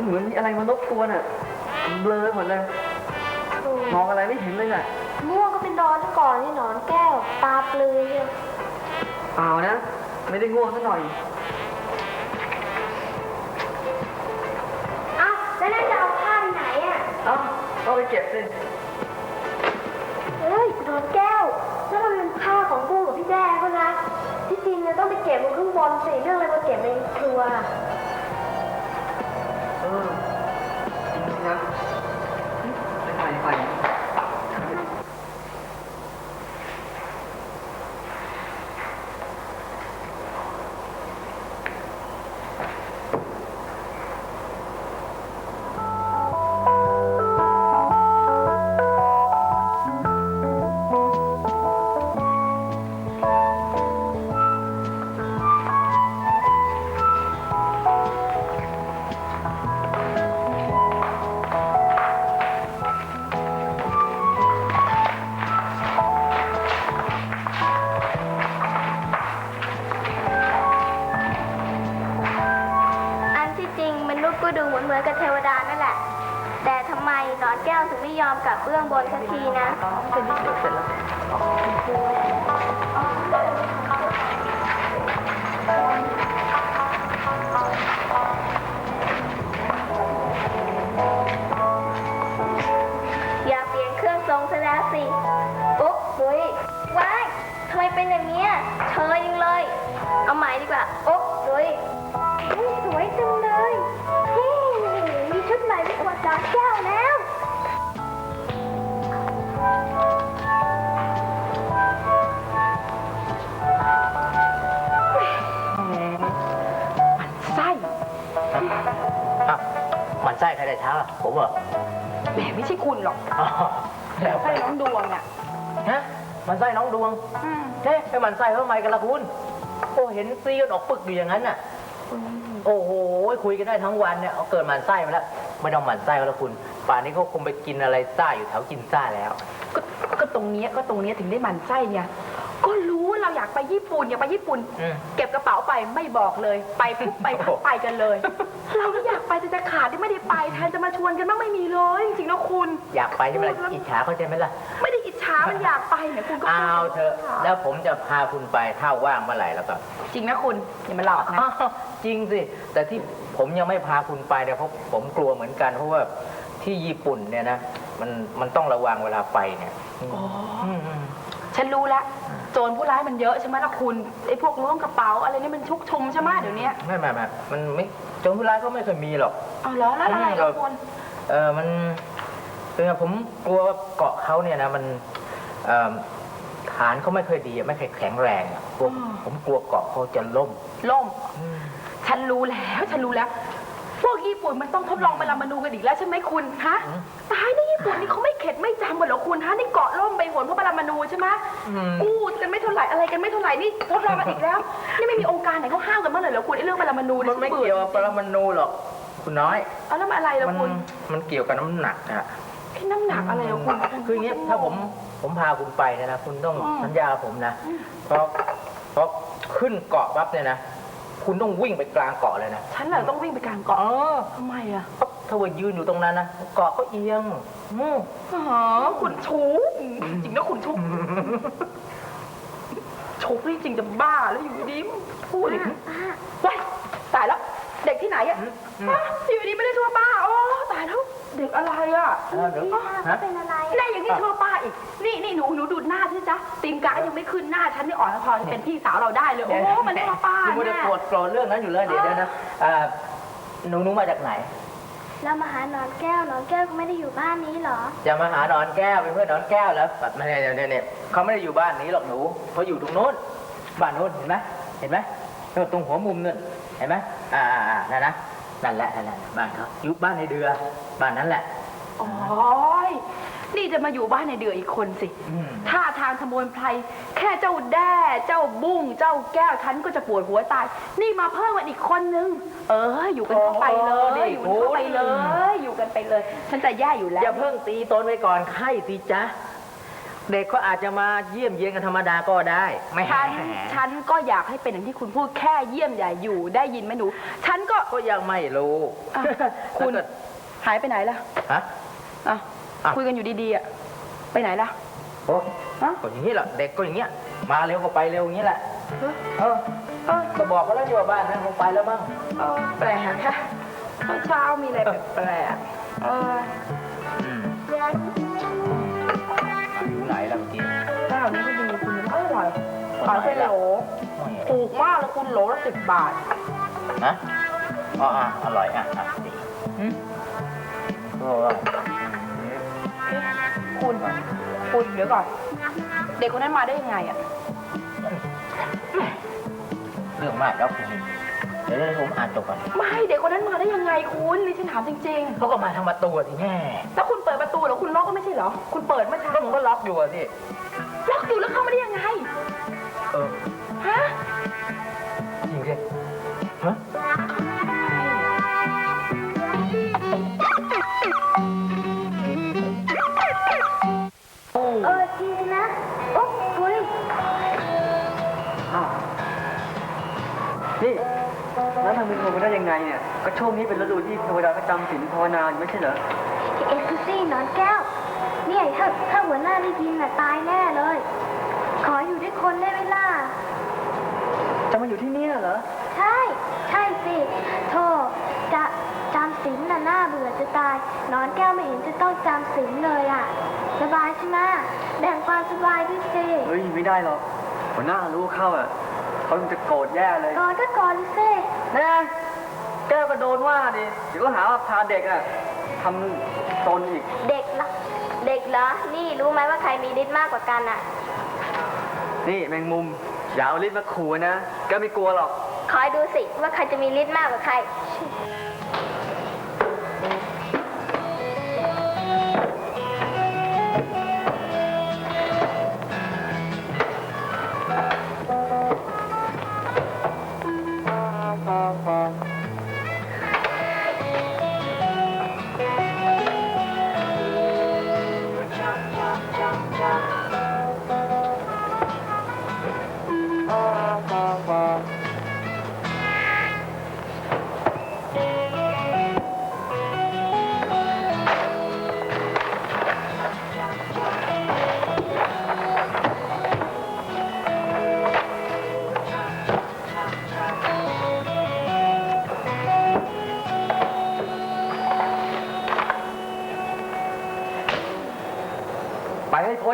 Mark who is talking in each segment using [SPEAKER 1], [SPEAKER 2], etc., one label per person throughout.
[SPEAKER 1] มันเหมือนมีอะไรมารบกวนอะเบลอหมดเลย มองอะไรไม่เห็นเลยน่ะ
[SPEAKER 2] ม่วงก็เป็นดอนก่อนนี่หนอนแก้ว ตาปลือเชียว
[SPEAKER 1] เปล่านะ ไม่ได้ง่วงซะหน่อย
[SPEAKER 2] อ้าวแล้วนั่นจะเอาผ้าไปไหนอะ
[SPEAKER 1] เอ้าเอาไปเก็บสิ
[SPEAKER 2] เฮ้ยหนอนแก้วนั่นมันเป็นผ้าของบู้กับพี่แด้เขานะที่จริงเนี่ยต้องไปเก็บบนข้างบนสิเรื่องอะไรมาเก็บในครัว
[SPEAKER 1] เห
[SPEAKER 2] มือนกับเทวดานั่นแหละ แต่ทำไมหนอนแก้วถึงไม่ยอมกลับเบื้องบนสักทีนะ
[SPEAKER 1] เป็นนิดเดียวเสร็จแล้ว
[SPEAKER 2] อยากเปลี่ยนเครื่องทรงซะแล้วสิ ปุ๊บปุ้ยว้ายทำไมเป็นอย่างเนี้ยเธอยังเลย เอาใหม่ดีกว่าป
[SPEAKER 3] ผมเหรอ
[SPEAKER 4] แหมไม่ใช่คุณหรอก
[SPEAKER 3] อ๋อแล้ว
[SPEAKER 4] ไส้น้องดวงอะ
[SPEAKER 3] ฮะมันไส้น้องดวง
[SPEAKER 4] อืม
[SPEAKER 3] เฮ้ไปมันไส้เขาทำไมกันล่ะคุณ โอ้เห็นซีกันออกปึกอยู่อย่างนั้นน่ะ โอ้โหคุยกันได้ทั้งวันเนี่ยเอาเกิดหมันไส้มาแล้วไม่ต้องหมันไส้ก็แล้วคุณ ป่านนี้เขาคงไปกินอะไรซ่าอยู่แถวกินซ่าแล้ว
[SPEAKER 4] ก็ก็ตรงเนี้ยก็ตรงเนี้ยถึงได้หมันไส้เนี่ย ก็รู้ว่าเราอยากไปญี่ปุ่นอยากไปญี่ปุ่น
[SPEAKER 3] อืม
[SPEAKER 4] เก็บกระเป๋าไปไม่บอกเลย ไปปุ๊บไปปั๊บไปกันเลย เราก็อยากไปแต่จะขาดที่ไม่ได้ไปแทนจะมาชวนกันบ้างไม่มีเลยจริงๆนะคุณ
[SPEAKER 3] อยากไปใช่ไหมล่ะอิจฉาเขาใช่ไหมล่ะ
[SPEAKER 4] ไม่ได้อิจฉามันอยากไปเนี่ยคุณก็พูด
[SPEAKER 3] เอาเถอะแล้วผมจะพาคุณไปถ้าว่างเมื่อไหร่แล้วก็
[SPEAKER 4] จริงนะคุณอย่ามาหลอกนะ
[SPEAKER 3] อ้าวจริงสิ แต่ที่ผมยังไม่พาคุณไปเนี่ยเพราะผมกลัวเหมือนกันเพราะว่าที่ญี่ปุ่นเนี่ยนะมันมันต้องระวังเวลาไปเนี่ยอืม
[SPEAKER 4] อ๋อ
[SPEAKER 3] อืมอืม
[SPEAKER 4] ฉันรู้แล้ว โจรผู้ร้ายมันเยอะใช่ไหมล่ะคุณไอ้พวกล้วงกระเป๋าอะไรนี่มันชุกชุมใช่ไหมเดี๋ยวนี้
[SPEAKER 3] ไม่ไม่ไม่มันไม่โจรผู้ร้ายก็ไม่เคยมีหรอก
[SPEAKER 4] เอาเหรอแล้วอะไรล่ะคุณ
[SPEAKER 3] เออมันคือผมกลัวว่าเกาะเขาเนี่ยนะมันเอ่อฐานเขาไม่เคยดีอะไม่เคยแข็งแรงอะกลัวผมกลัวเกาะเขาจะล่ม
[SPEAKER 4] ล่ม ฉันรู้แล้ว ฉันรู้แล้ว พวกญี่ปุ่นมันต้องทดลองไปรามานูกันอีกแล้วใช่ไหมคุณฮะ
[SPEAKER 3] อืม
[SPEAKER 4] ตายใน ญี่ปุ่นนี่เขาไม่เข็ดไม่จำหมดเหรอคุณฮะนี่เกาะล่มไปหนเพราะปรามานูใช่ไหม
[SPEAKER 3] อืม
[SPEAKER 4] อู้กันไม่เท่าไหร่อะไรกันไม่เท่าไหร่นี่ทดลองกันอีกแล้ว นี่ไม่มีองค์การไหนเขาห้ามกันเมื่อไหร่เหรอคุณไอ้เรื่องปรามานู
[SPEAKER 3] มันไม่เกี่ยวกับปรมาณูหรอกคุณน้อย
[SPEAKER 4] เอาแล้วมันอะไรล่ะ
[SPEAKER 3] มัน
[SPEAKER 4] คุณ
[SPEAKER 3] มันเกี่ยวกับน้ำหนักอะ
[SPEAKER 4] ไอ้น้ำหนักอะไรเหรอคุณ
[SPEAKER 3] คืออย่างเงี้ยถ้าผมผมพาคุณไปเนยนะคุณต้อง
[SPEAKER 4] อืม
[SPEAKER 3] สัญญากับผมนะเพราะเพราะขึ้นเกาะปั๊บเนี่ยนะคุณต้องวิ่งไปกลางเกาะเลยนะ
[SPEAKER 4] ฉันเหรอต้องวิ่งไปกลาง
[SPEAKER 3] เอ
[SPEAKER 4] เกาะ
[SPEAKER 3] อ
[SPEAKER 4] ทำไมอะ
[SPEAKER 3] เพราะถ้าว่ายืนอยู่ตรงนั้นนะเกาะก็เอียง อืม
[SPEAKER 4] อ๋อขุนชูจริงนะขุนชุกชุกนี่จริงจะบ้าแล้วอยู่ดีๆพูดอย่างนี้ว้ายตายแล้ว เด็กที่ไหนอะ
[SPEAKER 3] อืมอืม
[SPEAKER 4] ฮะอยู่ดีไม่ได้ชื่อว่าป้าโอ้ตายแล้วเด็กอะไรอะ
[SPEAKER 3] เออเดี๋ยว
[SPEAKER 2] พี่
[SPEAKER 3] ฮะ
[SPEAKER 2] เขาเป็นอะไร
[SPEAKER 4] แน่อย่างนี้ชื่อว่าป้าอีก นี่นี่หนูหนูดูหน้าสิจ๊ะตีนกายังไม่ขึ้นหน้าฉันนี่อ่อนพอจะเป็นพี่สาวเราได้เลย โอ้ มันเรียกว่าป้า
[SPEAKER 3] ยังไม่ได้
[SPEAKER 4] แน่
[SPEAKER 3] โกรธโกรธเรื่องนั้นอยู่เลยเดี๋ยวเดี๋ยวนะอ่าหนูหนูมาจากไหน
[SPEAKER 2] แล้วมาหาหนอนแก้วหนอนแก้วก็ไม่ได้อยู่บ้านนี้เหรอ
[SPEAKER 3] จะมาหาหนอนแก้วเป็นเพื่อนหนอนแก้วแล้วแบบไม่เนี่ยเนี่ยเนี่ยเขาไม่ได้อยู่บ้านนี้หรอกหนูเขาอยู่ตรงโน้นบ้านโน้นเห็นไหมเห็นไหมโน่นตรงหัวมุมนั่นเห็นไหมอ่าอ่าอ่านั่นนะนั่นแหละนั่นแหละบ้านเขาอยู่บ้านในเดือ บ้านนั้นแหละ
[SPEAKER 4] โอ้ย นี่จะมาอยู่บ้านในเดืออีกคนสิ
[SPEAKER 3] อืม
[SPEAKER 4] ท่าทางขโมยไพรแค่เจ้าแด้เจ้าบุ้งเจ้าแก้วฉันก็จะปวดหัวตาย นี่มาเพิ่มกันอีกคนนึง เออ อยู่กันเข้าไปเลยอยู่กันเข้าไปเลย อยู่กันไปเลย ฉันจะแย่อยู่แล้ว
[SPEAKER 3] อย่าเพิ่งตีตนไปก่อนไข้สิจ๊ะเด็กก็อาจจะมาเยี่ยมเยียนกันธรรมดาก็ได้ไม่
[SPEAKER 4] ฉันฉันก็อยากให้เป็นอย่างที่คุณพูดแค่เยี่ยมอย่าอยู่ได้ยินไหมหนู ฉันก็
[SPEAKER 3] ก็ยังไม่รู้
[SPEAKER 4] อะคุณ
[SPEAKER 3] แล้วก็
[SPEAKER 4] หายไปไหนล่ะ
[SPEAKER 3] ฮะ
[SPEAKER 4] อะ
[SPEAKER 3] อะ
[SPEAKER 4] คุยกันอยู่ดีๆอะไปไหนล่ะ
[SPEAKER 3] โอ้
[SPEAKER 4] ฮะ
[SPEAKER 3] ก็อย่างนี้แหละเด็กก็อย่างเงี้ย มาเร็วก็ไปเร็วอย่างนี้แหละ
[SPEAKER 4] เออ
[SPEAKER 3] เออ
[SPEAKER 4] เออ
[SPEAKER 3] ก็บอกเขาแล้วนี่ว่าบ้านนั้นคงไปแล้วบ้าง
[SPEAKER 4] เออแปลกค่ะเช้ามีอะไรแปลกๆเออ
[SPEAKER 3] อืมอยู่ไหนล่ะเมื่อกี้
[SPEAKER 4] ข้าวนี้ก็ดีคุณอร่อยขายเป็นโหล
[SPEAKER 3] ไม่
[SPEAKER 4] ถูกมากเลยคุณโหลละสิบบาท
[SPEAKER 3] ฮะอ๋ออะอร่อยอะอะดีอืมโอ้ย
[SPEAKER 4] คุณคุณเดี๋ยวก่อน เด็กคนนั้นมาได้ยังไงอะ
[SPEAKER 3] เรื่องมากแล้วคุณเดี๋ยวเดี๋ยวผมอ่านจบก่อน
[SPEAKER 4] ไม่เด็กคนนั้นมาได้ยังไงคุณนี่ฉันถามจริง
[SPEAKER 3] เขาก็มาทำประตูอะสิแน่
[SPEAKER 4] ๆถ้าคุณเปิดประตูเหรอคุณล็อกก็ไม่ใช่เหรอ คุณเปิดเมื่อเช้า
[SPEAKER 3] ก็ผมก็ล็อกอยู่อะสิ
[SPEAKER 4] ล็อกอยู่แล้วเข้ามาได้ยังไง
[SPEAKER 3] เออ
[SPEAKER 4] ฮะ
[SPEAKER 1] ได้ยังไงเนี่ย ก็ช่วงนี้เป็นฤดูที่เทวดาก็จำศีลภาวนาอยู่ไม่ใช่เหรอ
[SPEAKER 2] เอ็กซ์ซี่นอนแก้ว เนี่ยถ้าถ้าหัวหน้าได้ยินน่ะตายแน่เลย ขออยู่ด้วยคนได้ไหมล่ะ
[SPEAKER 1] จะมาอยู่ที่เนี่ยเหรอ
[SPEAKER 2] ใช่ ใช่สิโธ่จะจำศีลน่ะน่าเบื่อจะตาย นอนแก้วไม่เห็นจะต้องจำศีลเลยอะ สบายใช่ไหมแบ่งความสบายด้วยสิ
[SPEAKER 1] เฮ้ยไม่ได้หรอกหัวหน้ารู้เข้าอะเขาจะโกรธแย่เลย
[SPEAKER 2] ก่อนก็ก่อนสิ
[SPEAKER 1] แน่ แก้วก็โดนว่าดิเดี๋ยวก็หาว่าพาเด็กอะทำตนอีก
[SPEAKER 2] เด็กละเด็กเหรอ นี่รู้ไหมว่าใครมีฤทธิ์มากกว่ากันอะ
[SPEAKER 1] นี่แมงมุม อย่าเอาลิ้นมาขู่นะ แกไม่กลัวหรอก
[SPEAKER 2] คอยดูสิว่าใครจะมีฤทธิ์มากกว่าใคร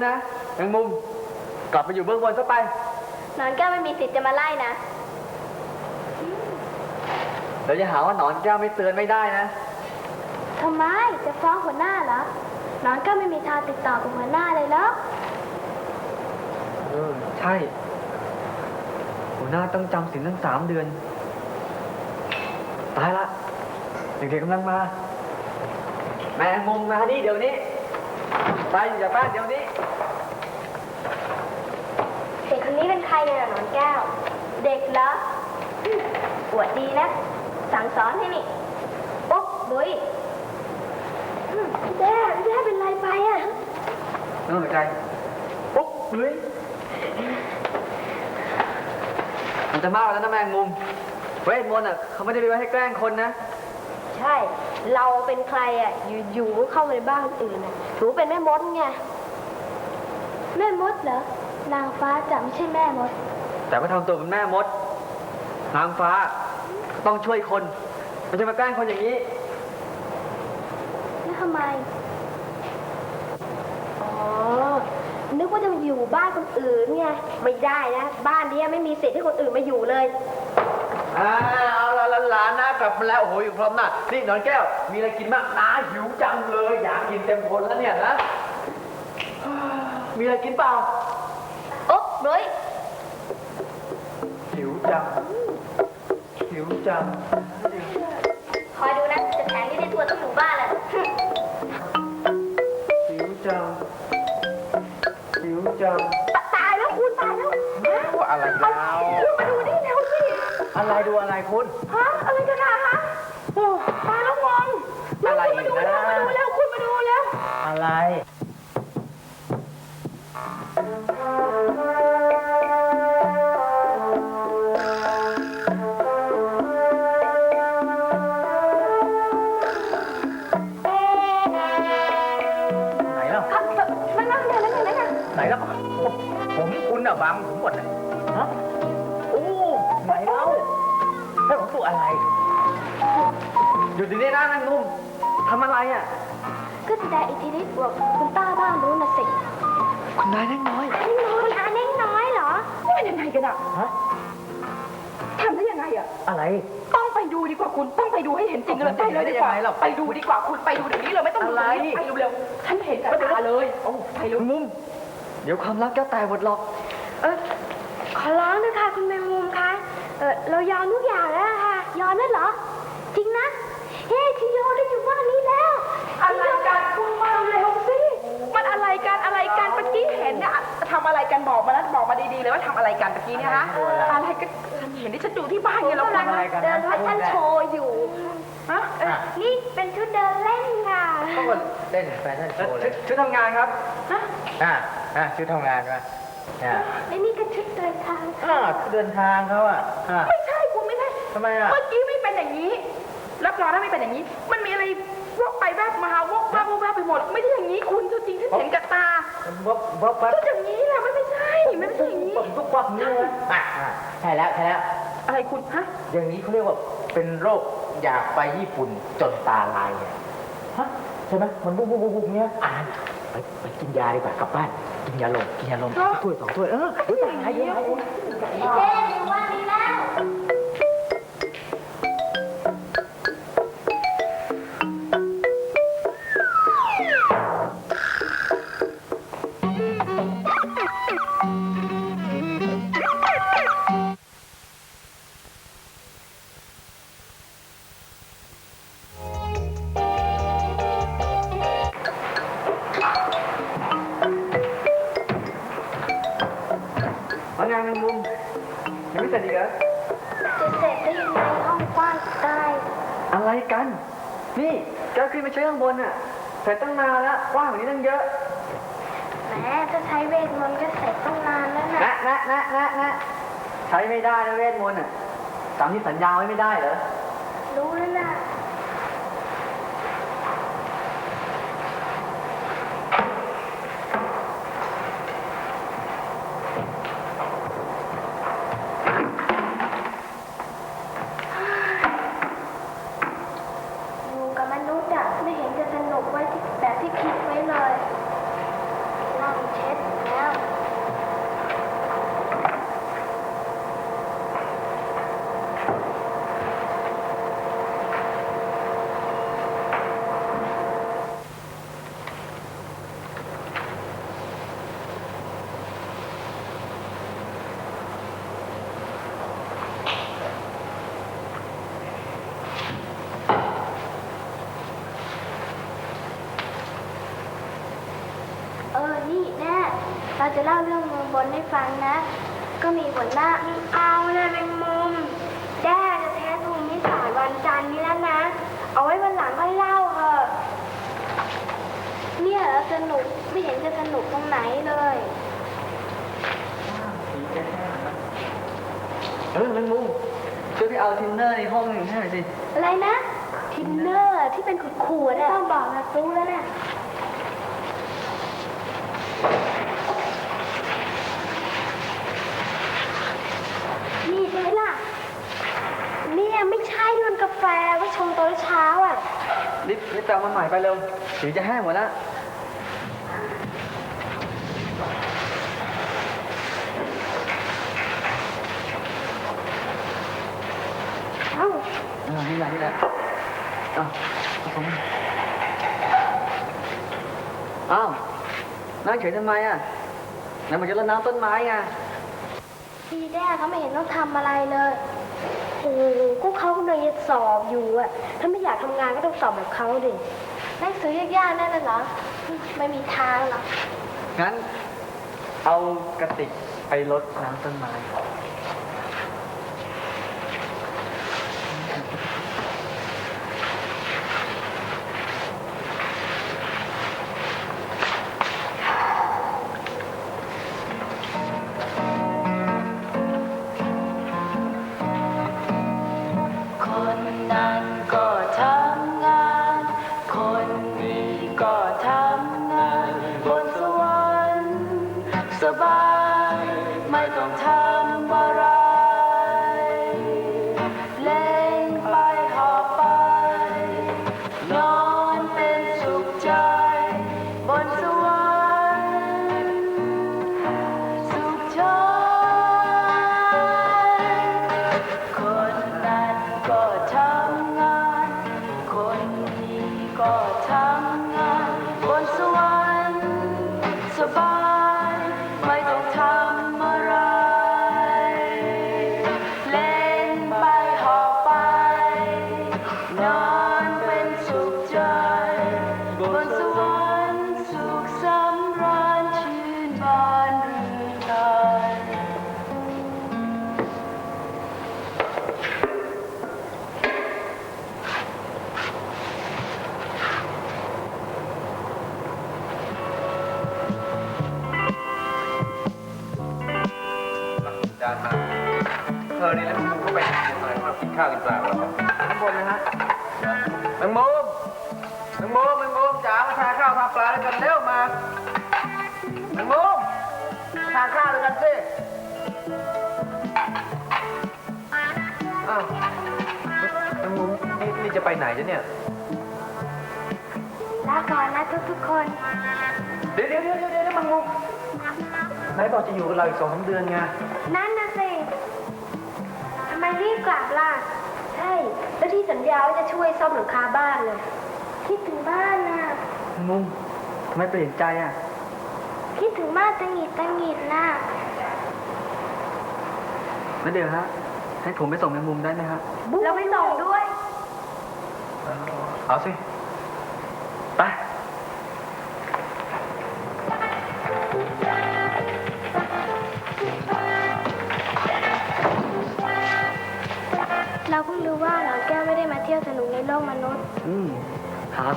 [SPEAKER 1] ไปให้พ้นนะแมงมุมกลับไปอยู่เบื้องบนซะไป
[SPEAKER 2] นอนแก้วไม่มีสิทธิ์จะมาไล่นะ
[SPEAKER 1] เดี๋ยวจะหาว่าหนอนแก้วไม่เตือนไม่ได้นะ
[SPEAKER 2] ทำไมจะฟ้องหัวหน้าเหรอนอนก็ไม่มีทางติดต่อกับหัวหน้าเลยเหรอ
[SPEAKER 1] เออใช่ หัวหน้าต้องจำศีลทั้งสามเดือน ตายละ เด็กๆกำลังมา แมงมุมมานี่เดี๋ยวนี้ ไปอยู่จากบ้านเดี๋ยวนี้
[SPEAKER 2] เด็กคนนี้เป็น ใครเนี่ยหนอนแก้ว เด็กเหรออืมอวดดีนะ สั่งสอนให้นี่ปุ๊บบุยอืมแย่แย่เป็นไรไปอะ
[SPEAKER 1] ไม่ต้องสนใจปุ๊บเฮ้ยมันจะมากแล้วนะแมงมุม เวทมนต์อะเขาไม่ได้ไปไว้ให้แกล้งคนนะ
[SPEAKER 2] ใช่ เราเป็นใครอะ อยู่ๆก็เข้ามาในบ้านคนอื่นอะถือเป็นแม่มดไง แม่มดเหรอ นางฟ้าจะไม่ใช่แม่มด
[SPEAKER 1] แต่ก็ทำตัวเป็นแม่มด นางฟ้าต้องช่วยคนไม่ใช่มาแกล้งคนอย่างนี้
[SPEAKER 2] แล้วทำไม อ๋อ นึกว่าจะมาอยู่บ้านคนอื่นไง ไม่ได้นะ บ้านเนี้ยไม่มีสิทธิ์ให้คนอื่นมาอยู่เลย
[SPEAKER 1] อ่าเอาละหลานๆนะกลับมาแล้วโอ้โหอยู่พร้อมหน้านี่นอนแก้ว มีอะไรกินบ้างนาหิวจังเลย อยากกินเต็มคนแล้วเนี่ยนะ มีอะไรกินเปล่า
[SPEAKER 2] โอ๊ะ เฮ้ย
[SPEAKER 1] หิวจัง หิวจัง
[SPEAKER 2] คอยดูนะจะแถมที่ได้ทั่วทั้งหมู่บ้านแหละ
[SPEAKER 1] หิวจัง หิวจัง
[SPEAKER 2] ตายแล้วคุณตายแล้ว
[SPEAKER 3] อะไรแล้ว
[SPEAKER 2] คุณมาดูนี่เร็วสิ
[SPEAKER 1] อะไรดูอะไรคุณ
[SPEAKER 2] ฮะ อะไรกันอะฮะ อะ
[SPEAKER 3] อะไร ต้อ
[SPEAKER 1] งไป
[SPEAKER 4] ดูดีกว่าคุณต้องไปดูให้เห็นจริงเลยไปเลยดีกว่า
[SPEAKER 3] ได้ยังไงล่ะ
[SPEAKER 4] ไปดูดีกว่าคุณไปดูเดี๋ยวนี้เลยไม่ต้องดู
[SPEAKER 1] อะไร
[SPEAKER 4] ตงนี้ไปเร็วๆฉันเห็นกับตาเลยโอ้ไปเร็ว
[SPEAKER 1] คุณมุมเดี๋ยวความลับแก้วแตกหมดหรอก
[SPEAKER 2] เออขอร้องนะคะคุณแมงมุมคะเออเรายอมทุกอย่างแล้วค่ะยอมแล้วเหรอ จริงนะ เฮ้ชิโยได้อยู่บ้านนี้แล้ว
[SPEAKER 4] อะไรกันคุณมาเร็วสิมันอะไรกันอะไรกันเมื่อกี้เห็นเนี่ยทำอะไรกันบอกมาแล้วบอกมาดีๆเลยว่าทำอะไรกันเมื่อกี้เนี่ยฮะอะไรกัน ฉันเห็นที่ฉันดูที่บ้านเนี่ยเรา
[SPEAKER 2] กำลัง
[SPEAKER 3] อะไรกันนะ
[SPEAKER 2] เดินแฟชั่นโชว์อยู่
[SPEAKER 4] ฮะ
[SPEAKER 2] เออนี่เป็นชุดเดินเล่นค่ะ
[SPEAKER 3] ก็มาเล่นแฟชั่นโชว์เลย
[SPEAKER 1] ชุดทำงานครับ
[SPEAKER 4] ฮะ
[SPEAKER 3] อะอะชุดทำงานมาอะ
[SPEAKER 2] และนี่ก็ชุดเดินทาง
[SPEAKER 3] อะเดินทางเขาอะอะ
[SPEAKER 4] ไม่ใช่คุณไม่ใช่
[SPEAKER 3] ทำไมอะ
[SPEAKER 4] เมื่อกี้ไม่เป็นอย่างนี้ รับรองถ้าไม่เป็นอย่างนี้ มันมีอะไรวกไปแวบมาวกแวบวกแวบไปหมด ไม่ใช่อย่างนี้คุณจริงๆฉันเห็นกับตา
[SPEAKER 3] บ๊อบบ๊อบบ๊อบ
[SPEAKER 4] ก็อย่างนี้แหละมันไม่ใช่ มันไม่ใช่อย่างนี้
[SPEAKER 3] แบบทุกบ๊อบนี่เลยอะอะใช่แล้วใช่แล้ว
[SPEAKER 4] อะไรคุณฮะ
[SPEAKER 3] อย่างนี้เขาเรียกว่าเป็นโรคอยากไปญี่ปุ่นจนตาลายเนี่ยฮะใช่ไหมมันบุบบุบบุบบุบเนี้ยอ่านไปไปกินยาดีกว่ากลับบ้าน กินยาลมกินยาลมถ้วยสองถ้วยเออเดี๋ยวตายเดี๋ยวตาลาย
[SPEAKER 2] เจ๊ อะไร
[SPEAKER 1] กัน นี่แกขึ้นไปใช้ข้างบนน่ะเสร็จตั้งนานแล้วกว้างกว่านี้ตั้งเยอะ
[SPEAKER 2] แหมจะใช้เวทมนต์ก็เสร็จตั้งนานแล้วนะ
[SPEAKER 1] นะนะนะนะนะใช้ไม่ได้นะเวทมนต์อะตามที่สัญญาไว้ไม่ได้เหรอ
[SPEAKER 2] รู้แล้วนะ อยู่กับมนุษย์อะไม่เห็นจะสนุกไว้ที่แบบที่คิดไว้เลยนั่งเช็ดแล้ว เออ นี่แน่เรา จะเล่าเรื่องเมืองบนให้ฟังนะ ก็มีหัวหน้าเอานะเป็นมุมแด้จะแท้ภูมิศาสตร์วันจันทร์นี้แล้วนะ เอาไว้วันหลังค่อยเล่าเถอะเนี่ยเหรอสนุกไม่เห็นจะสนุกตรงไหนเลย
[SPEAKER 1] เออนางมุมช่วยไปเอาทินเนอร์ในห้องหนึ่งให้หน่อยสิ
[SPEAKER 2] อะไรนะทินเนอร์ที่เป็นขูดๆอะต้องบอกนะรู้แล้วนะนี่ใช่ไหมล่ะ เนี่ยไม่ใช่นี่มันกาแฟไว้ชงตอนเช้าอะ
[SPEAKER 1] รีบรีบไปเอามาใหม่ไปเร็วเดี๋ยวจะแห้งหมดแล้ว
[SPEAKER 2] เอ้า
[SPEAKER 1] อ่านี่แหละนี่แหละอ้าวเอาของมาอ้าวนั่งเฉยทำไมอะนั่นมันจะรดน้ำต้นไม้ไง
[SPEAKER 2] พี่แด้เขาไม่เห็นต้องทำอะไรเลย โอ้โหก็เขากำลังจะสอบอยู่อะถ้าไม่อยากทำงานก็ต้องสอบแบบเขาดิหนังสือยากๆนั่นน่ะเหรอ ไม่มีทางหรอก
[SPEAKER 1] งั้นเอากระติกไปรดน้ำต้นไม้
[SPEAKER 4] my dog.
[SPEAKER 1] ข้าวกินปลาข้างบนนะฮะแมงมุมแมงมุมแมงมุมจ๋ามาทานข้าวทานปลาด้วยกันเร็วมาแมงมุมทานข้าวด้วยกันสิอ้าวแมงมุมนี่นี่จะไปไหนจ๊ะเนี่ย
[SPEAKER 2] ลาก่อนนะทุกๆคน
[SPEAKER 1] เดี๋ยวเดี๋ยวเดี๋ยวเดี๋ยวเดี๋ยวแมงมุมไหนบอกจะอยู่กับเราอีกสองสามเดือนไง
[SPEAKER 2] นั่นนะ รีบกลับล่ะ ใช่ แล้วที่สัญญาว่าจะช่วยซ่อมหลังคาบ้านเลยคิดถึงบ้านน่ะ
[SPEAKER 1] แมงมุมทำไมเปลี่ยนใจอะ
[SPEAKER 2] คิดถึงมากตังหงิดตังหงิดน่ะ
[SPEAKER 1] นั่นเดี๋ยวฮะ ให้ผมไปส่งแมงมุมได้ไหมครับ
[SPEAKER 2] เราไปส่งด้วย
[SPEAKER 1] เอาสิ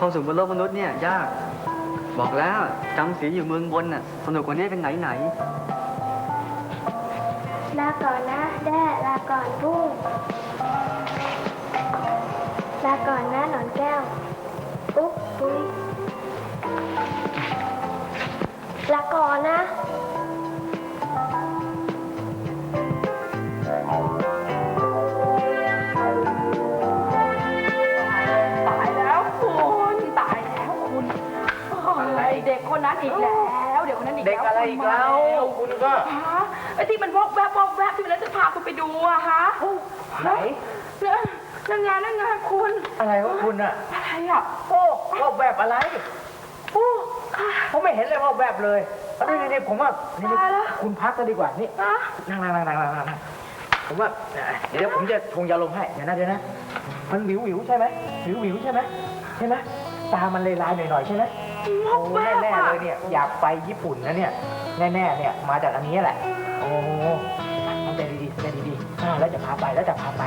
[SPEAKER 5] ความสุขบนโลกมนุษย์เนี่ยยาก บอกแล้วจำศีลอยู่เมืองบนน่ะสนุกกว่านี้เป็นไหนไหน
[SPEAKER 2] ลาก่อนนะแด้ลาก่อนบุ้งลาก่อนนะหนอนแก้วปุ๊บปุ้ยลาก่อนนะ
[SPEAKER 4] นนั้นอีกแล้ว เด็กคนนั้นอีก
[SPEAKER 1] เด็
[SPEAKER 4] แล้ว
[SPEAKER 1] กอะไรอีกแล้วคุณก็
[SPEAKER 4] ฮะไอ้ที่มันวอกแวบวอกแวบที่มันแล้วจะพาคุณไปดูอะฮะ
[SPEAKER 1] ไหน
[SPEAKER 4] เนี่ยนั่นไงนั่นไงคุณ
[SPEAKER 3] อะไรวะคุณอะ
[SPEAKER 4] อะไรอะ
[SPEAKER 3] โอ้ว่าแบบอะไร
[SPEAKER 4] โอ้ค่ะ
[SPEAKER 3] ผมไม่เห็นเลยว่าแบบเลยเอานี่นี่ผมว่านี่นี่
[SPEAKER 4] ตายแล้ว
[SPEAKER 3] คุณพักก็ดีกว่านี่
[SPEAKER 4] ฮะ
[SPEAKER 3] นั่งนั่งนั่งนั่งนั่งนั่งผมว่าเดี๋ยวผมจะทงยาลมให้เดี๋ยวนะเดี๋ยวนะมันวิววิวใช่ไหมวิววิวใช่ไหมใช่ไหมตามันเลยลายหน่อยหน่อยๆใช่ไหม
[SPEAKER 4] ว
[SPEAKER 3] โอ้
[SPEAKER 4] อกแวบ
[SPEAKER 3] แน่
[SPEAKER 4] อะ
[SPEAKER 3] ๆเลยเนี่ยอยากไปญี่ปุ่นนะเนี่ยแน่ๆเนี่ยมาจากอันนี้แหละ โอ้ใจดีๆใจดีๆอ่าแล้วจะพาไปแล้วจะพาไป